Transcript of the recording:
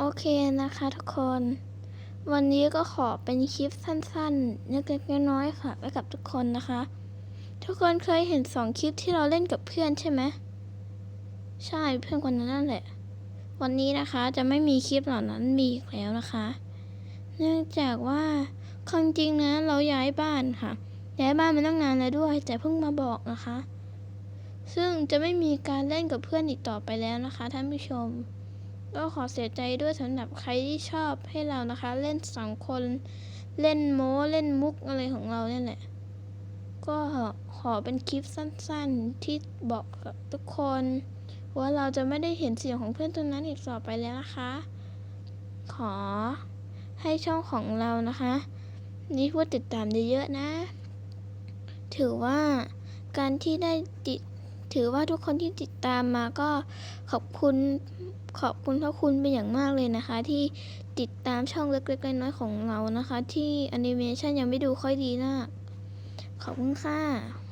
โอเคนะคะทุกคน วันนี้ก็ขอเป็นคลิปสั้นๆเล็กๆน้อยๆค่ะไว้กับทุกคนนะคะ ทุกคนเคยเห็นสองคลิปที่เราเล่นกับเพื่อนใช่ไหมใช่เพื่อนคนนั้นนั่นแหละ วันนี้นะคะจะไม่มีคลิปเหล่านั้นมีอีกแล้วนะคะ เนื่องจากว่าความจริงนะเราย้ายบ้านค่ะ ย้ายบ้านมาตั้งนานแล้วด้วย แต่เพิ่งมาบอกนะคะ ซึ่งจะไม่มีการเล่นกับเพื่อนอีกต่อไปแล้วนะคะท่านผู้ชม ก็ขอเสียใจด้วยสำหรับใครที่ชอบให้เรานะคะ เล่นสองคน เล่นโม้เล่นมุกอะไรของเราเนี่ยแหละ ก็ขอเป็นคลิปสั้นๆที่บอกกับทุกคน ว่าเราจะไม่ได้เห็นเสียงของเพื่อนตัวนั้นอีกต่อไปแล้วนะคะ ขอให้ช่องของเรานะคะ นี่พูดติดตามเยอะๆนะ ถือว่าการที่ได้ติด ถือว่าทุกคนที่ติดตามมาก็ขอบคุณขอบคุณพระคุณเป็นอย่างมากเลยนะคะ ที่ติดตามช่องเล็กๆน้อยๆของเรานะคะ ที่แอนิเมชันยังไม่ดูค่อยดีนะขอบคุณค่ะ